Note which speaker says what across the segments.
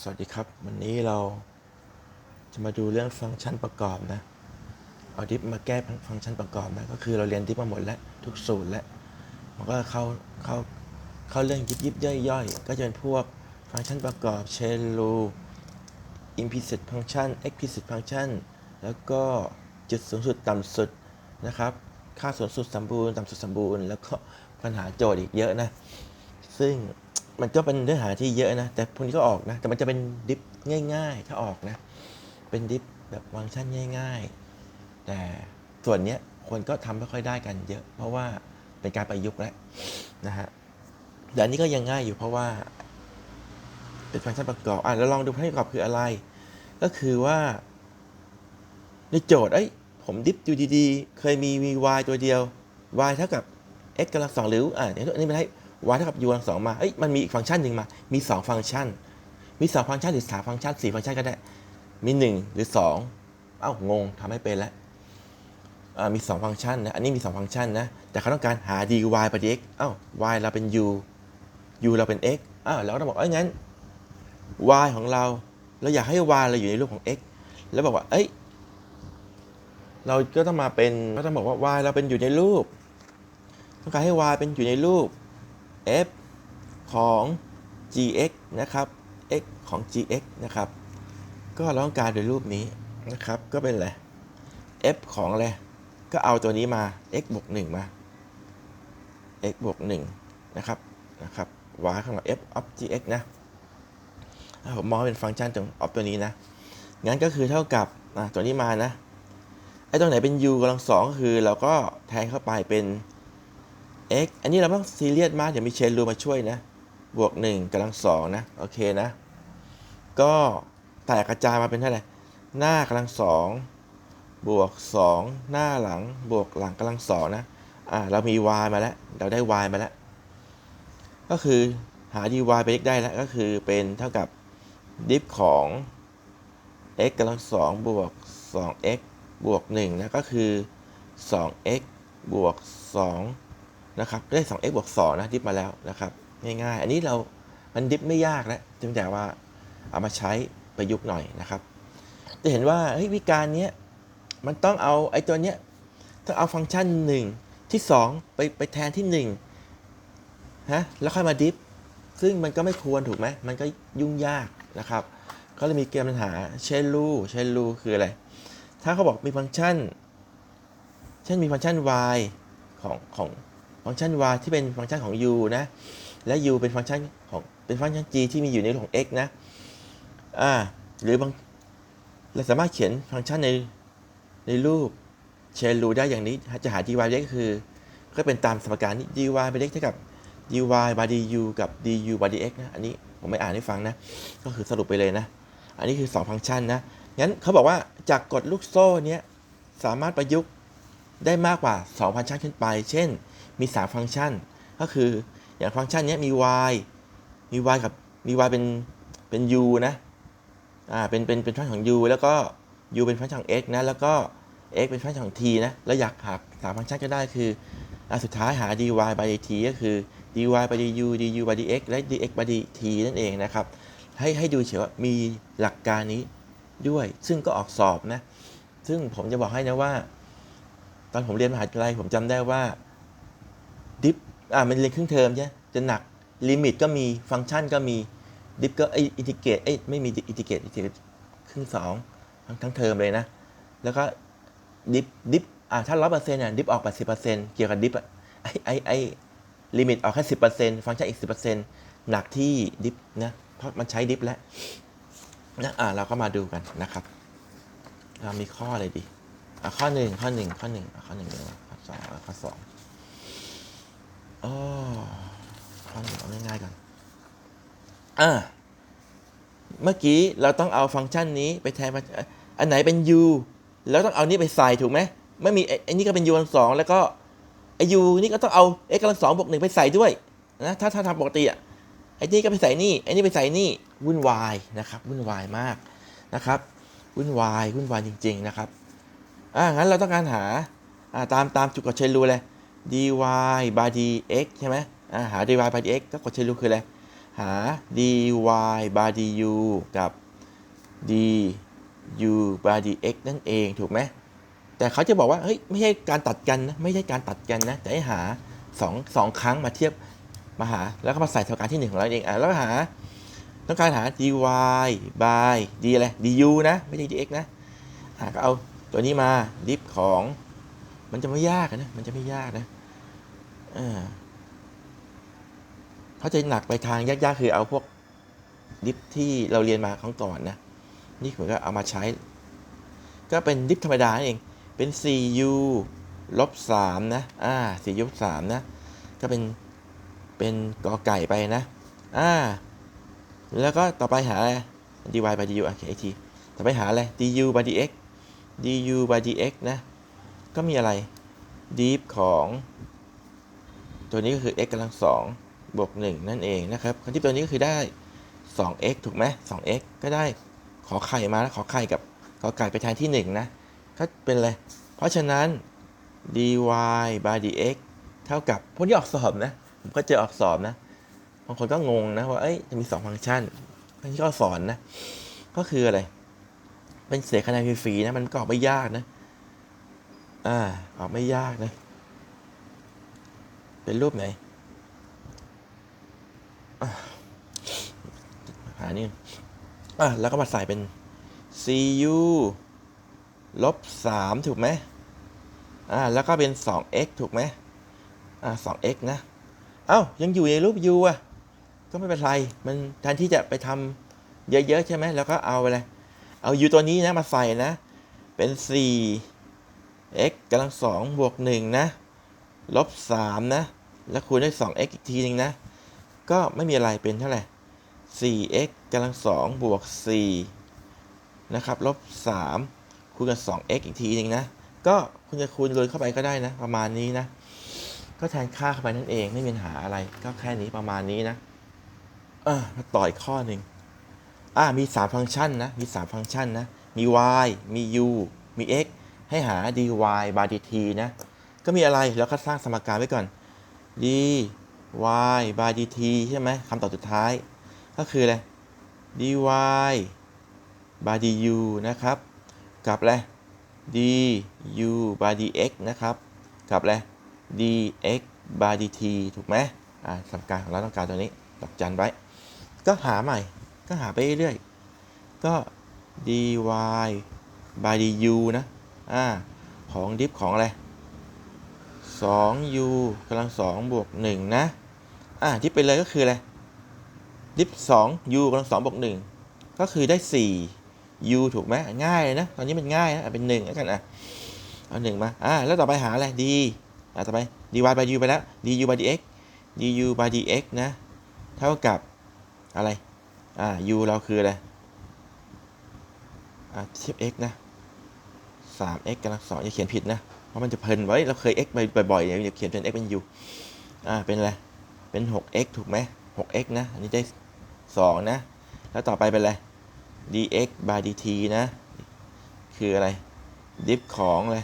Speaker 1: สวัสดีครับ วันนี้เราจะมาดูเรื่องฟังก์ชันประกอบนะ เอาดิฟมาแก้ฟังก์ชันประกอบนะ ก็คือเราเรียนดิฟมาหมดแล้วทุกสูตรแล้ว มันก็เข้าเข้าเข้าเรื่องยิบยิบย่อยย่อยๆก็จะเป็นพวกฟังก์ชันประกอบเชนรูอิมพิเซตฟังก์ชันเอ็กพิเซตฟังก์ชันแล้วก็จุดสูงสุดต่ำสุดนะครับ ค่าสูงสุดสมบูรณ์ต่ำสุดสมบูรณ์ แล้วก็ปัญหาโจทย์อีกเยอะนะ ซึ่ง มันก็เป็นเนื้อหาที่เยอะนะ แต่พวกนี้ก็ออกนะ แต่มันจะเป็นดิฟง่าย ๆ ถ้าออกนะ เป็นดิฟแบบฟังก์ชันง่าย ๆ แต่ส่วนเนี้ยคนก็ทำไม่ค่อยได้กันเยอะ เพราะว่าเป็นการประยุกต์แล้วนะฮะแต่อันนี้ก็ยังง่ายอยู่เพราะว่า เป็นฟังก์ชันประกอบอะแล้วลองดูฟังก์ชันประกอบคืออะไร ก็คือว่าในโจทย์เอ้ยผมดิฟอยู่ดีๆ เคยมี y ตัวเดียว y เท่ากับ x กำลังสองหรืออ่าเดี๋ยวอันนี้มันให้ y เท่ากับ u กำลังสองมาเอ้ยมันมีอีกฟังก์ชันหนึ่งมา มีสองฟังก์ชัน มีสองฟังก์ชันหรือสามฟังก์ชันสี่ฟังก์ชันก็ได้ มีหนึ่งหรือสองเอ้างงทำให้เป็นแล้วมีสองฟังก์ชันนะ อันนี้มีสองฟังก์ชันนะ แต่เขาต้องการหา dy ไป dx เอ้า y เราเป็น u u เราเป็น x อ้าวเราก็ต้องบอกเอ้ยงั้น y ของเรา เราอยากให้ y เราอยู่ในรูปของ x แล้วบอกว่า เอ้ย เราก็ต้องมาเป็น ก็ต้องบอกว่า y เราเป็นอยู่ในรูป ต้องการให้ y เป็นอยู่ในรูป f ของ gx นะครับ x ของ gx นะครับ ก็ร้องการโดยรูปนี้นะครับ ก็เป็นอะไร f ของอะไร ก็เอาตัวนี้มา x บวก1มา x บวก1นะครับ นะครับ y ข้างหลัง f of gx นะอะผมมองเป็นฟังก์ชันตรง of ตัวนี้นะ งั้นก็คือเท่ากับตัวนี้มานะ ไอ้ตรงไหนเป็น u กำลังสองก็คือเราก็แทนเข้าไปเป็น x อันนี้เราไม่ต้องซีเรียสมากเดี๋ยวมีเชนรูมาช่วยนะ บวก1กำลังสองนะ โอเคนะ ก็แตกกระจายมาเป็นเท่าไหร่ หน้ากำลังสองบวก 2 หน้าหลังบวกหลังกำลังสองนะ อ่า เรามี y มาแล้ว เราได้ y มาแล้ว ก็คือหา dy ไป x ได้แล้ว ก็คือเป็นเท่ากับดิฟของ x กำลังสองบวก 2x บวก1นะ ก็คือ 2x บวก 2 นะครับได้ 2x บวก2นะดิฟมาแล้วนะครับง่ายๆ อันนี้เรา มันดิฟไม่ยากแล้วเพียงแต่ว่าเอามาใช้ประยุกต์หน่อยนะครับ จะเห็นว่าเฮ้ยวิการเนี้ยมันต้องเอาไอ้ตัวเนี้ยต้องเอาฟังก์ชัน 1 ที่ 2 ไปไปแทนที่1ฮะแล้วค่อยมาดิฟซึ่งมันก็ไม่ควรถูกไหมมันก็ยุ่งยากนะครับ ก็เลยมีเกมปัญหาเชนรูเชนรูคืออะไร ถ้าเขาบอกมีฟังก์ชัน เช่นมีฟังก์ชัน y ของของ ฟังก์ชัน y ที่เป็นฟังก์ชันของ u นะ และ u เป็นฟังก์ชันของเป็นฟังก์ชัน g ที่มีอยู่ในรูปของ x นะอ่าหรือบางเราสามารถเขียนฟังก์ชันในในรูปเชนรูได้อย่างนี้จะหา dy ได้ก็คือ ก็เป็นตามสมการนี้ dy ไปเล็กเท่ากับ dy by du กับ du by dx นะ อันนี้ผมไม่อ่านให้ฟังนะ ก็คือสรุปไปเลยนะ อันนี้คือ 2 ฟังก์ชันนะ งั้นเขาบอกว่าจากกฎลูกโซ่เนี้ยสามารถประยุกต์ได้มากกว่า 2 ฟังก์ชันขึ้นไป เช่น มี 3 ฟังก์ชัน ก็คืออย่างฟังก์ชันนี้มี y มี y กับมี y เป็นเป็น u นะอ่าเป็นเป็นเป็นฟังก์ชันของ u แล้วก็ u เป็นฟังก์ชันของ x นะแล้วก็ x เป็นฟังก์ชันของ t นะแล้วอยากหาสามฟังก์ชันก็ได้คืออ่าสุดท้ายหา dy by dt ก็คือ dy by du du by dx และ dx by dt นั่นเองนะครับ ให้ให้ดูเฉยว่ามีหลักการนี้ด้วย ซึ่งก็ออกสอบนะ ซึ่งผมจะบอกให้นะว่า ตอนผมเรียนมหาวิทยาลัยผมจำได้ว่า ดิฟอ่ามันเรียนครึ่งเทอมใช่ไหมจะหนักลิมิตก็มีฟังก์ชันก็มีดิฟก็ไออินทิเกรตเอ้ยไม่มีอินทิเกรตอินทิเกรตครึ่งสองทั้งทั้งเทอมเลยนะ แล้วก็ดิฟดิฟอ่าถ้าร้อยเปอร์เซ็นต์อะดิฟออกแปดสิบเปอร์เซ็นต์เกี่ยวกับดิฟอะไอไอไอลิมิตออกแค่สิบเปอร์เซ็นต์ฟังก์ชันอีกสิบเปอร์เซ็นต์หนักที่ดิฟนะเพราะมันใช้ดิฟแล้วนะอ่าเราก็มาดูกันนะครับเรามีข้ออะไรดีอะข้อหนึ่งข้อหนึ่งข้อหนึ่งข้อหนึ่งเลยวข้อสองข้อสอง อ๋อข้อหนึ่งเอาง่ายๆก่อนอ่าเมื่อกี้เราต้องเอาฟังก์ชันนี้ไปแทนอันไหนเป็น u แล้วต้องเอานี้ไปใส่ถูกไหมไม่มีไอ้นี่ก็เป็น u กำลังสองแล้วก็ไอ้ u นี่ก็ต้องเอา x กำลังสองบวกหนึ่งไปใส่ด้วยนะถ้าถ้าทำปกติอะไอ้นี่ก็ไปใส่นี่ไอ้นี่ไปใส่นี่วุ่นวายนะครับวุ่นวายมากนะครับวุ่นวายวุ่นวายจริง ๆนะครับอ่างั้นเราต้องการหาอ่าตามตามจุดกดเชนรูเลย dy by dx ใช่ไหมอ่าหา dy by dx ก็กดเชนรูคืออะไร หา dy bar du กับ du bar dx นั่นเองถูกไหมแต่เขาจะบอกว่าเฮ้ยไม่ใช่การตัดกันนะไม่ใช่การตัดกันนะแต่ให้หาสองสองครั้งมาเทียบมาหา แล้วก็มาใส่สมการที่หนึ่งของเราเองอะแล้วหาต้องการหา dy by d อะไร du นะ ไม่ใช่ dx นะอะก็เอาตัวนี้มาดิฟของ มันจะไม่ยากนะมันจะไม่ยากนะ เขาจะหนักไปทางยากๆคือเอาพวกดิฟที่เราเรียนมาครั้งก่อนนะ นี่เหมือนก็เอามาใช้ ก็เป็นดิฟธรรมดาเอง เป็น 4u ลบ3นะ อ่า 4u ลบ3นะ ก็เป็น เป็นกอไก่ไปนะ อ่า แล้วก็ต่อไปหาอะไร dy by du โอเคอีกทีต่อไปหาอะไร du by dx du by dx นะ ก็มีอะไร diff ของ ตัวนี้ก็คือ x กำลังสองบวก1นั่นเองนะครับคำที่ตัวนี้ก็คือได้ 2x ถูกไหม 2x ก็ได้ขอไข่มาแล้วขอไข่กับกอไก่ไปแทนที่ 1 นะ ก็เป็นอะไรเพราะฉะนั้น dy by dx เท่ากับพวกนี้ออกสอบนะ ผมก็เจอออกสอบนะ บางคนก็งงนะว่าเอ้ยจะมี 2 ฟังก์ชันอันนี้ก็สอนนะ ก็คืออะไร เป็นเสียคะแนนฟรีๆนะ มันก็ออกไม่ยากนะ อ่า ออกไม่ยากนะ เป็นรูปไหนหานี่อะแล้วก็มาใส่เป็น cu ลบ3ถูกไหมอ่าแล้วก็เป็น 2x ถูกไหมอ่า 2x นะเอ้ายังอยู่ในรูป u อะ ก็ไม่เป็นไร มันแทนที่จะไปทำเยอะๆ ใช่ไหมแล้วก็เอาไปเลยเอา u ตัวนี้นะมาใส่นะ เป็น 4 x กำลังสองบวก1นะ ลบ3นะ แล้วคูณด้วย 2x อีกทีหนึงนะ ก็ไม่มีอะไรเป็นเท่าไหร่ 4x กำลังสองบวก4นะครับลบ3คูณกับ 2x อีกทีหนึงนะ ก็คุณจะคูณเลยเข้าไปก็ได้นะ ประมาณนี้นะ ก็แทนค่าเข้าไปนั่นเองไม่มีปัญหาอะไร ก็แค่นี้ประมาณนี้นะอะมาต่ออีกข้อหนึ่งอ่ามี 3 ฟังก์ชันนะ มี 3 ฟังก์ชันนะ มี y มี u มี x ให้หา dy by dt นะ ก็มีอะไร แล้วก็สร้างสมการไว้ก่อน dy by dt ใช่ไหมคำตอบสุดท้าย ก็คืออะไร dy by du นะครับ กับอะไร du by dx นะครับ กับอะไร dx by dt ถูกไหมอ่าสมการของเราต้องการตัวนี้ดอกจันไว้ ก็หาใหม่ ก็หาไปเรื่อยๆ ก็ dy by du นะ อ่า ของดิฟของอะไร 2u กำลัง2บวก1นะ อ่าดิฟไปเลยก็คืออะไรดิฟ 2u กำลัง2บวก1ก็คือได้ 4u ถูกไหมง่ายเลยนะ ตอนนี้มันง่ายนะ เป็น1แล้วกันอะ เอา1มา อ่าแล้วต่อไปหาอะไร d อ่าต่อไป dy by u ไปแล้ว du by dx du by dx นะ เท่ากับอะไร อ่า u เราคืออะไร อ่าเทียบ x นะ 3x กำลังสองอย่าเขียนผิดนะ เพราะมันจะเพลินไว้เราเคย x บ่อยๆอย่าเขียนเป็น x เป็น u อ่าเป็นอะไร เป็น 6x ถูกไหม 6x นะ อันนี้ได้ 2 นะ แล้วต่อไปเป็นอะไร dx by dt นะ คืออะไร diff ของอะไร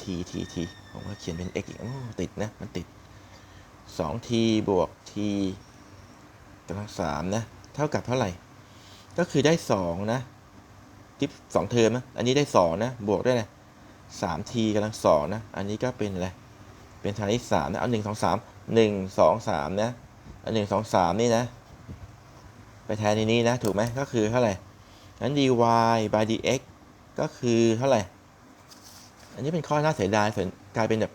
Speaker 1: t t t ผมก็เขียนเป็น x อีกอ้อติดนะ มันติด 2t บวก t กำลัง3นะ เท่ากับเท่าไหร่ ก็คือได้ 2 นะ ทิปสองเทอมนะ อันนี้ได้2นะ บวกด้วยนะ3 t กำลัง2นะ อันนี้ก็เป็นอะไร เป็นทางที่3นะ เอา1 2 3 1 2 3นะอัน1 2 3นี่นะ ไปแทนในนี้นะ ถูกไหมก็คือเท่าไหร่นั้น dy by dx ก็คือเท่าไหร่ อันนี้เป็นข้อน่าเสียดายส่วนกลายเป็นแบบ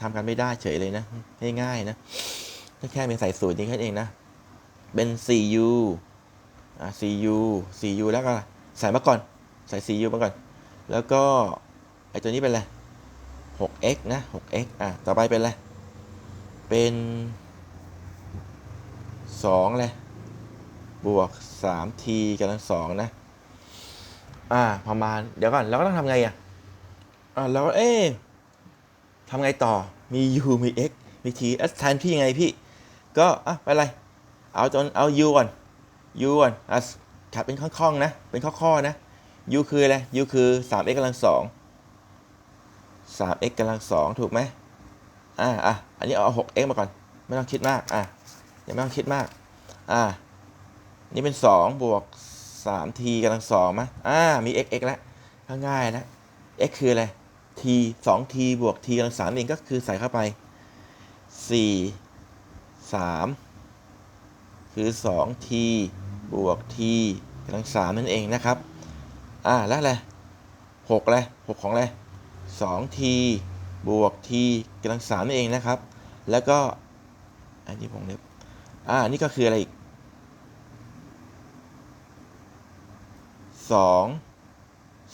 Speaker 1: ทำกันไม่ได้เฉยเลยนะ ง่ายๆนะแค่เป็นใส่สูตรนี้แค่เองนะ เป็น 4u อ่า 4u 4u แล้วก็ใส่มาก่อน ใส่ 4u มาก่อน แล้วก็ไอตัวนี้เป็นอะไร 6x นะ 6x อะ ต่อไปเป็นอะไร เป็น2เลยบวก 3t กำลัง2นะ อ่า ประมาณ เดี๋ยวก่อน เราก็ต้องทำไงอะ อ่าเราก็เอ๊ะทำไงต่อ มี u มี x มี t อะแทนพี่ยังไงพี่ ก็อะไปอะไร เอาจนเอา u ก่อน u ก่อนอะขับเป็นข้องๆนะ เป็นข้อๆนะ u คืออะไร u คือ 3x กำลัง2 3x กำลัง2ถูกไหมอ่าอะอันนี้เอา 6x มาก่อน ไม่ต้องคิดมาก อะอย่าไม่ต้องคิดมาก อ่า นี่เป็นสองบวกสามทีกำลังสองมะอ่า มี x x แล้วก็ง่ายแล้ว x คืออะไร t สอง t บวก t กำลังสามเองก็คือใส่เข้าไปสี่สามคือสอง t บวก t กำลังสามนั่นเองนะครับ อ่าแล้วอะไรหกอะไรหกของอะไรสอง t บวก t กำลังสามนั่นเองนะครับ แล้วก็ อันนี้ผมเล็บอ่านี่ก็คืออะไรอีกสอง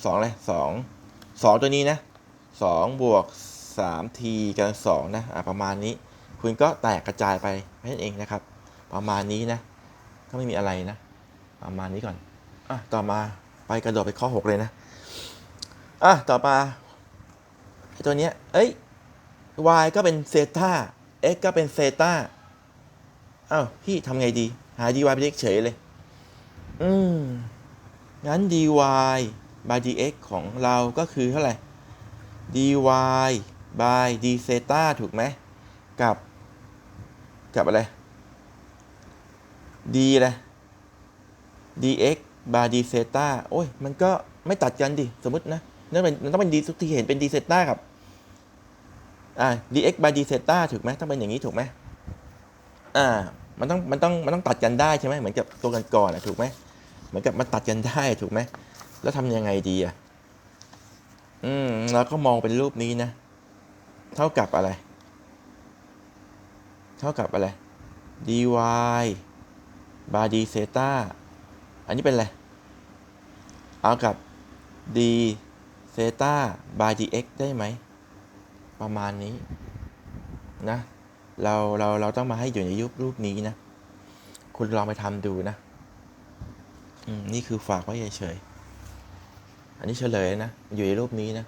Speaker 1: สองเลยสองสองตัวนี้นะสองบวกสามทีกันสองนะอะประมาณนี้ คุณก็แตกกระจายไปนั่นเองนะครับ ประมาณนี้นะก็ไม่มีอะไรนะ ประมาณนี้ก่อนอะต่อมา ไปกระโดดไปข้อหกเลยนะ อะ ต่อมาไอ้ตัวเนี้ย เอ้ย y ก็เป็นเซต้า x ก็เป็นเซต้าอ้าวพี่ทำไงดี หา dy ไปเฉยเลย อืม งั้น dy by dx ของเราก็คือเท่าไหร่ dy by d theta ถูกไหม กับ กับอะไร d อะไร dx by d theta โอ้ย มันก็ไม่ตัดกันดิ สมมตินะนั่นเป็นมันต้องเป็น d ทุกที่เห็นเป็น d theta กับอ่า dx by d theta ถูกไหมต้องเป็นอย่างนี้ถูกไหมอ่า มันต้องมันต้องมันต้องตัดกันได้ใช่ไหมเหมือนกับตัวกันก่อนอะถูกไหมเหมือนกับมันตัดกันได้ถูกไหมแล้วทำยังไงดีอะอืมแล้วก็มองเป็นรูปนี้นะ เท่ากับอะไร เท่ากับอะไร dy by d theta อั นนี้เป็นอะไร เอากับ d เซตา by dx ได้ไหม ประมาณนี้นะ เราเราเราต้องมาให้อยู่ในยุครูปนี้นะ คุณลองไปทำดูนะอืมนี่คือฝากไว้เฉยๆอันนี้เฉลยนะ อยู่ในรูปนี้นะ